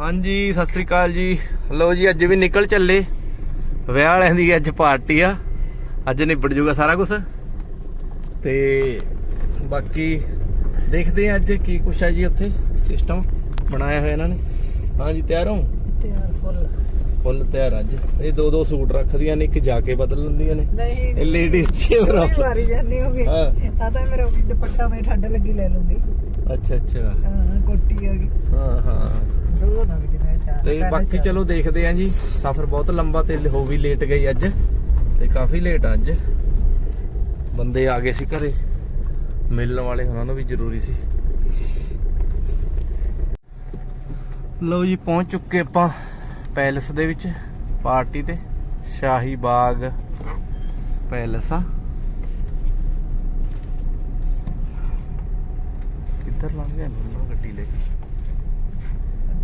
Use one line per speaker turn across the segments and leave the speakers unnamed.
ਹਾਂਜੀ ਸਤਿ ਸ੍ਰੀ ਅਕਾਲ ਜੀ। ਲੋ ਜੀ ਅੱਜ ਵੀ ਨਿਕਲ ਚੱਲੇ। ਵਿਆਹ ਵਾਲਿਆਂ ਦੀ ਅੱਜ ਪਾਰਟੀ ਆ। ਅੱਜ ਨਿਬੜ ਜੂਗਾ ਸਾਰਾ ਕੁਝ ਤੇ ਬਾਕੀ ਦੇਖਦੇ ਆ ਅੱਜ ਕੀ ਕੁਛ ਹੈ ਜੀ ਉੱਥੇ। ਸਿਸਟਮ ਬਣਾਇਆ ਹੋਇਆ ਇਹਨਾਂ ਨੇ। ਹਾਂਜੀ ਤਿਆਰ ਹੋ?
ਤਿਆਰ ਫੁੱਲ।
ਫੁੱਲ ਤਿਆਰ ਅੱਜ। ਇਹ ਦੋ ਦੋ ਸੂਟ ਰੱਖਦੀਆਂ ਨੇ ਇੱਕ ਜਾ ਕੇ ਬਦਲ ਲੈਂਦੀਆਂ ਨੇ।
ਨਹੀਂ
ਇਹ ਲੇਡੀਜ਼ ਦੀ ਬਰਾਬਰ।
ਵਾਰੀ ਜਾਂਦੀ ਹੋਗੀ।
ਹਾਂ।
ਆ ਤਾਂ ਮੇਰਾ ਦੁਪੱਟਾ ਮੈਂ ਠੰਡ ਲੱਗੀ ਲੈ ਲੂੰਗੀ।
ਅੱਛਾ ਅੱਛਾ।
ਹਾਂ ਕੋਟੀ ਆ ਗਈ।
ਹਾਂ ਹਾਂ।
ਦੋ ਨਾ ਵੀ ਚਾਰ
ਤੇ ਬਾਕੀ ਚਲੋ ਦੇਖਦੇ ਆਂ ਜੀ। ਸਫ਼ਰ ਬਹੁਤ ਲੰਬਾ ਤੇ ਹੋ ਵੀ ਲੇਟ ਗਈ ਅੱਜ। ਤੇ ਕਾਫੀ ਲੇਟ ਅੱਜ। ਬੰਦੇ ਆ ਗਏ ਸੀ ਘਰੇ। ਮਿਲਣ ਵਾਲੇ ਉਹਨਾਂ ਨੂੰ ਵੀ ਜ਼ਰੂਰੀ ਸੀ। ਲਓ ਜੀ, ਪਹੁੰਚ ਚੁੱਕੇ ਆਪਾਂ ਪੈਲਸ ਦੇ ਵਿੱਚ। ਪਾਰਟੀ ਤੇ। ਸ਼ਾਹੀ ਬਾਗ ਪੈਲਸ ਆ। ਕਿੱਧਰ ਲੰਘ ਗਏ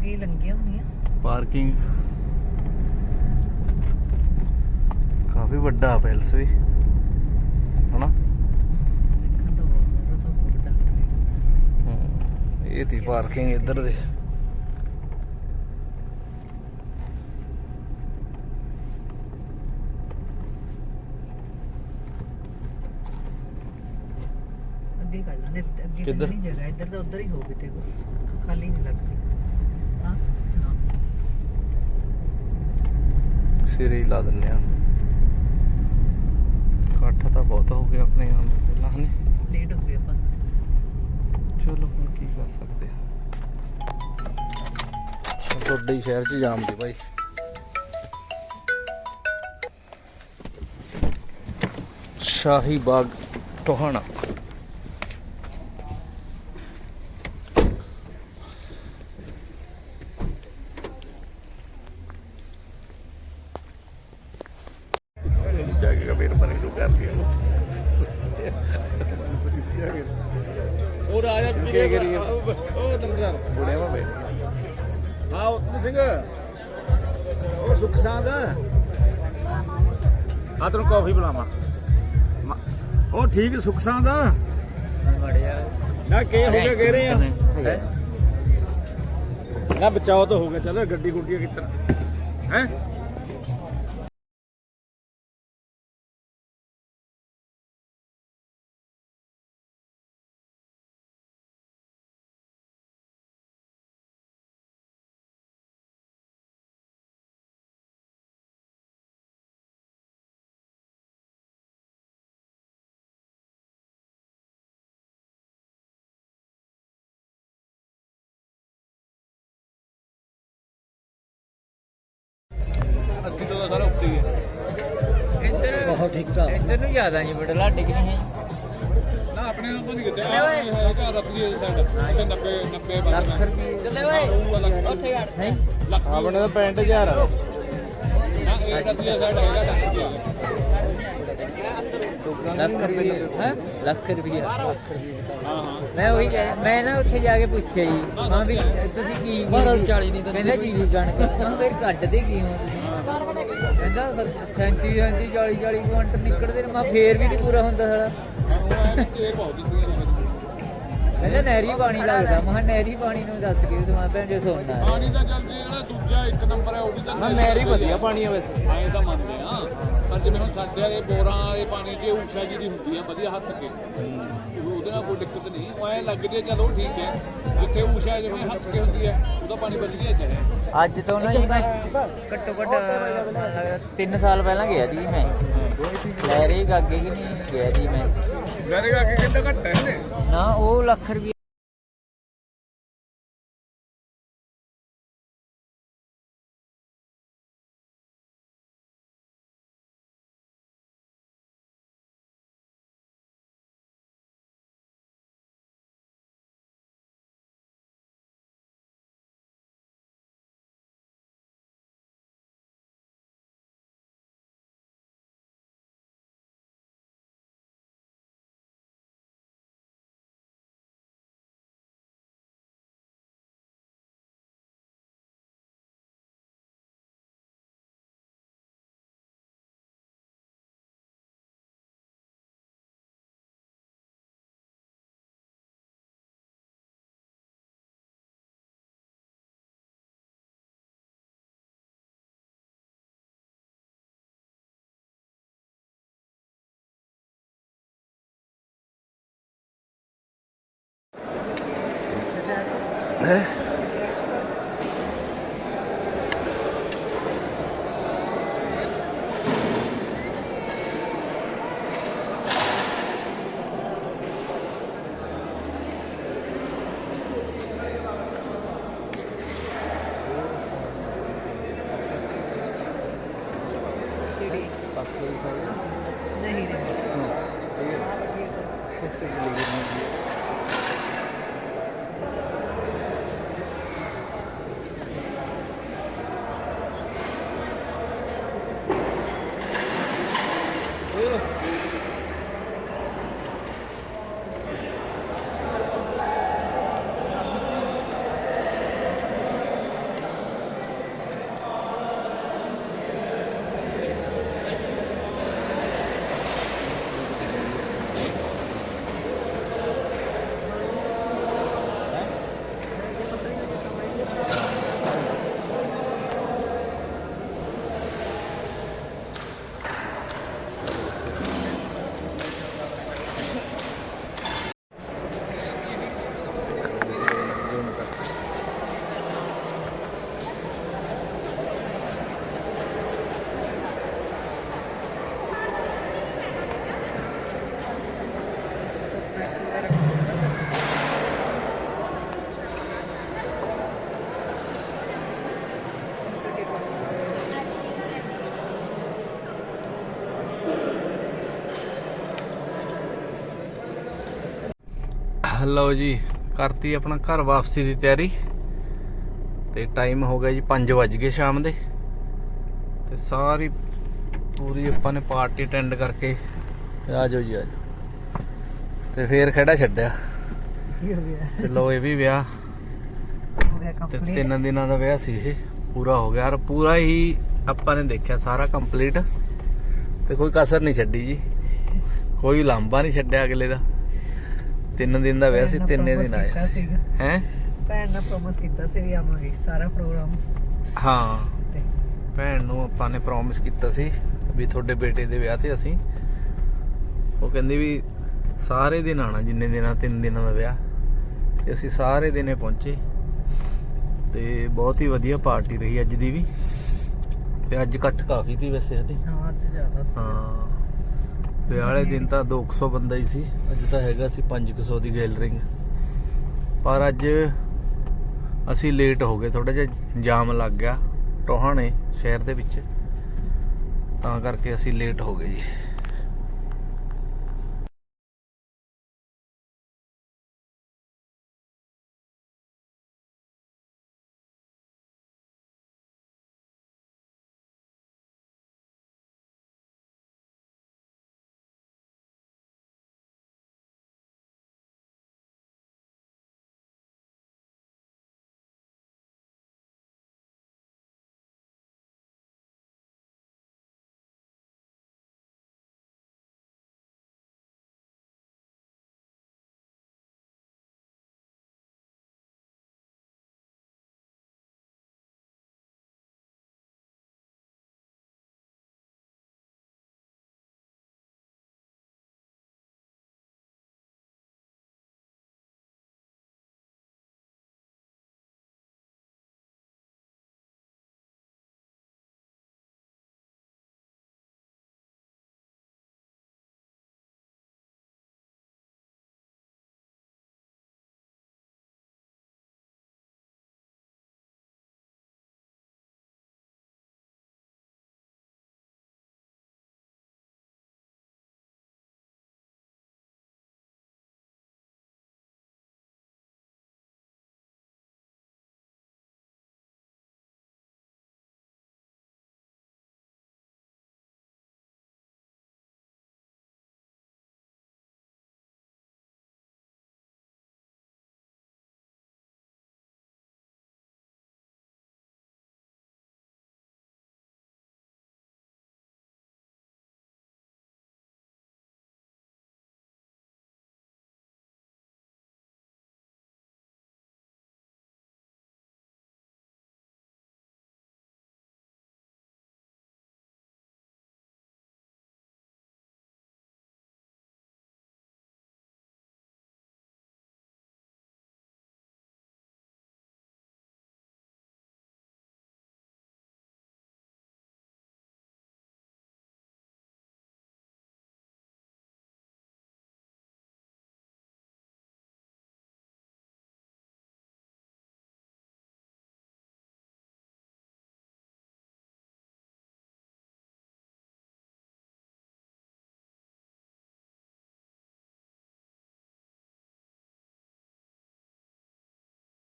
ਅੱਗੇ ਲੰਗੀਆਂ ਹੁੰਦੀਆਂ
ਪਾਰਕਿੰਗ। ਕਾਫੀ ਵੱਡਾ ਪੈਲਸ ਵੀ। ਹਨਾ? ਇਹ ਤੀ ਪਾਰਕਿੰਗ ਇੱਧਰ ਦੇ।
ਅੱਗੇ ਕਰ ਲਾਂਗੇ ਅੱਗੇ? ਕਿੰਨੀ ਜਗ੍ਹਾ ਇੱਧਰ ਤਾਂ ਉੱਧਰ ਹੀ ਹੋਊਗੀ ਤੇ ਖਾਲੀ ਨਹੀਂ ਲੱਗਦੀ ਹਾਂ
ਸਿਰੇ ਹੀ ਲਾ ਦਿੰਨੇ ਆ ਇਕੱਠ ਤਾਂ ਬਹੁਤ ਹੋ ਗਿਆ ਆਪਣੇ ਆਉਣ ਤੋਂ ਪਹਿਲਾਂ ਹਨੇ?
ਲੇਟ ਹੋ ਗਏ ਆਪਾਂ।
ਚਲੋ ਹੁਣ ਕੀ ਕਰ ਸਕਦੇ ਆ ਤੁਹਾਡੇ ਸ਼ਹਿਰ 'ਚ ਜਾਮ ਦੀ ਭਾਈ। ਸ਼ਾਹੀ ਬਾਗ ਟੋਹਾਣਾ। ਕੀ ਕਰੀਏ?
ਉਹ ਨੰਬਰਦਾਰ।
ਬੁੜਿਆ ਵਾ ਬੇ
ਹਾਂ ਉਤਮ ਸਿੰਘ। ਉਹ ਸੁਖ ਸਾਂਦ ਆ। ਤੈਨੂੰ ਕਾਫੀ ਬੁਲਾਵਾ ਉਹ ਠੀਕ ਸੁਖ ਸਾਂਦ ਆ। ਨਾ ਕੀ ਹੋ ਗਿਆ ਕਹਿ ਰਹੇ ਆ? ਹੈਂ? ਨਾ ਬਚਾਓ ਤਾਂ ਹੋ ਗਿਆ ਚੱਲ ਗੱਡੀ ਗੁੱਡੀ ਕਿੱਧਰ ਹੈ? ਅੱਸੀ ਤੋਂ ਸਾਰਾ ਉੱਤੇ ਹੀ ਹੈ।
ਇੱਧਰ
ਬਹੁਤ ਠੀਕ ਆ।
ਇੱਧਰ ਨੂੰ ਜ਼ਿਆਦਾ ਨਹੀਂ ਬੜਾ ਲਾਡੇ ਕਿ ਨਹੀਂ ਹੈ।
ਨਾ ਆਪਣੇ ਨੂੰ ਤਾਂ ਨਹੀਂ ਕਿਤੇ ਹੈਗਾ ਰੁਪਏ ਸਾਈਡ 90 90
ਲੱਖ ਰੁਪਏ। ਚੱਲੇ ਓਏ। ਉੱਥੇ ਯਾਰ ਨਹੀਂ
ਲੱਖ
ਆਪਣੇ ਤਾਂ 65000 ਆ।
ਨਾ ਇਹ ਰੁਪਏ ਸਾਈਡ ਹੈਗਾ। ਲੱਖ ਰੁਪਏ
ਹੈ? ਲੱਖ ਰੁਪਏ
ਹਾਂ ਹਾਂ
ਮੈਂ ਉਹੀ ਕਹਿ ਮੈਂ ਨਾ ਉੱਥੇ ਜਾ ਕੇ ਪੁੱਛਿਆ ਜੀ। ਹਾਂ ਵੀ ਤੁਸੀਂ ਕੀ
ਨੂੰ 40 ਨਹੀਂ ਦਿੰਦੇ।
ਕਹਿੰਦਾ ਜੀਰੀ ਕਣਕ। ਮੈਂ ਫਿਰ ਕੱਢਦੇ ਕੀ ਹੋ ਤੁਸੀਂ? ਕਹਿੰਦਾ 37 37 40 40 ਕੁਇੰਟਲ ਨਿਕਲਦੇ ਨੇ। ਮੈਂ ਫੇਰ ਵੀ ਨਹੀਂ ਪੂਰਾ ਹੁੰਦਾ ਸਾਲਾ। ਕਹਿੰਦਾ ਨਹਿਰੀ ਪਾਣੀ ਲੱਗਦਾ। ਮੈਂ ਕਿਹਾ ਨਹਿਰੀ ਪਾਣੀ ਨੂੰ ਦੱਸ ਕੇ ਸਮਾਂ ਭੈਣ ਜੋ ਸੋਨਾ ਹੈ
ਪਾਣੀ ਦਾ ਚੱਲ ਜੇ ਜਿਹੜਾ ਦੂਜਾ ਇੱਕ ਨੰਬਰ ਹੈ ਉਹ ਵੀ ਤਾਂ
ਹਾਂ ਮੈਰੀ ਵਧੀਆ ਪਾਣੀ ਆ ਵੈਸੇ।
ਐਂ ਤਾਂ ਮੰਨਦੇ ਆ ਪਰ ਜਿਵੇਂ ਹੁਣ ਸਾਡੇ ਵਾਲੇ ਬੋਰਾਂ ਵਾਲੇ ਪਾਣੀ 'ਚ ਊਸ਼ਾ ਜੀ ਦੀ ਹੁੰਦੀ ਆ ਵਧੀਆ ਹੱਸ ਕੇ। ਉਹ- ਉਹਦੇ ਨਾਲ ਕੋਈ ਦਿੱਕਤ ਨਹੀਂ ਉਹ ਐਂ ਲੱਗਦੀ ਚਲੋ ਠੀਕ ਹੈ। ਜਿੱਥੇ ਊਸ਼ਾ ਜਿਵੇਂ ਹੱਸ ਕੇ ਹੁੰਦੀ ਹੈ ਉਹਦਾ ਪਾਣੀ ਵਧੀਆ ਚਾਹੇ
ਅੱਜ ਤੋਂ ਨਾ ਜੀ ਮੈਂ ਘੱਟੋ ਘੱਟ 3 ਸਾਲ ਪਹਿਲਾਂ ਗਿਆ ਜੀ ਮੈਂ। ਲੈ ਰਹੀ ਗਾਗੇ ਕਿ ਨਹੀਂ ਗਿਆ ਜੀ ਮੈਂ।
ਮੇਰੇ ਅੱਗੇ ਕਿੰਨਾ ਘੱਟ ਹੈ ਨੇ
ਨਾ ਉਹ ਲੱਖ ਰੁਪਏ
ਹੈ
ਕਿਹੜੀ ਨਹੀਂ ਨਹੀਂ ਸਨੈਕਸ ਵਗੈਰਾ
ਲਓ ਜੀ ਕਰਤੀ ਆਪਣਾ ਘਰ ਵਾਪਸੀ ਦੀ ਤਿਆਰੀ। ਤੇ ਟਾਈਮ ਹੋ ਗਿਆ ਜੀ 5 ਵਜ ਗਏ ਸ਼ਾਮ ਦੇ। ਤੇ ਸਾਰੀ ਪੂਰੀ ਆਪਾਂ ਨੇ ਪਾਰਟੀ ਅਟੈਂਡ ਕਰਕੇ ਆ ਜਾਓ ਜੀ ਆ ਜਾਓ ਤੇ ਫੇਰ ਖੜਾ ਛੱਡਿਆ।
ਕੀ ਹੋ ਗਿਆ?
ਤੇ ਲੋ ਇਹ ਵੀ ਵਿਆਹ। ਤੇ ਤਿੰਨ ਦਿਨਾਂ ਦਾ ਵਿਆਹ ਸੀ ਇਹ। ਪੂਰਾ ਹੋ ਗਿਆ। ਔਰ ਪੂਰਾ ਹੀ ਆਪਾਂ ਨੇ ਦੇਖਿਆ ਸਾਰਾ ਕੰਪਲੀਟ ਤੇ ਕੋਈ ਕਸਰ ਨਹੀਂ ਛੱਡੀ ਜੀ। ਕੋਈ ਲਾਂਬਾ ਨਹੀਂ ਛੱਡਿਆ ਅਗਲੇ ਦਾ। ਤਿੰਨ ਦਿਨ ਦਾ ਵਿਆਹ ਸੀ ਤਿੰਨੇ ਦਿਨ ਆਇਆ
ਸੀਗਾ।
ਹੈ?
ਭੈਣ ਨੇ ਪ੍ਰੋਮਿਸ ਕੀਤਾ ਸੀ ਵੀ ਆਵਾਂਗੇ ਸਾਰਾ ਪ੍ਰੋਗਰਾਮ
ਹਾਂ। ਭੈਣ ਨੂੰ ਆਪਾਂ ਨੇ ਪ੍ਰੋਮਿਸ ਕੀਤਾ ਸੀ ਵੀ ਤੁਹਾਡੇ ਬੇਟੇ ਦੇ ਵਿਆਹ ਤੇ ਅਸੀਂ ਉਹ ਕਹਿੰਦੀ ਵੀ ਸਾਰੇ ਦਿਨ ਆਣਾ ਜਿੰਨੇ ਦਿਨਾਂ ਤਿੰਨ ਦਿਨਾਂ ਦਾ ਵਿਆਹ। ਤੇ ਅਸੀਂ ਸਾਰੇ ਦਿਨੇ ਪਹੁੰਚੇ। ਤੇ ਬਹੁਤ ਹੀ ਵਧੀਆ ਪਾਰਟੀ ਰਹੀ ਅੱਜ ਦੀ ਵੀ। ਤੇ ਅੱਜ ਇਕੱਠ ਕਾਫੀ ਸੀ ਵੈਸੇ
ਹਾਂ ਅੱਜ ਜ਼ਿਆਦਾ ਸੀ।
ਹਾਂ। ਵਿਆਹ ਵਾਲੇ ਦਿਨ ਤਾਂ 200 ਬੰਦਾ ਹੀ ਸੀ। ਅੱਜ ਤਾਂ ਹੈਗਾ ਸੀ 500 ਦੀ ਗੈਲਰਿੰਗ। ਪਰ ਅੱਜ ਅਸੀਂ ਲੇਟ ਹੋ ਗਏ ਥੋੜਾ ਜਿਹਾ ਜਾਮ ਲੱਗ ਗਿਆ ਟੋਹਾਣੇ ਸ਼ਹਿਰ ਦੇ ਵਿੱਚ। ਤਾਂ ਕਰਕੇ ਅਸੀਂ ਲੇਟ ਹੋ ਗਏ ਜੀ।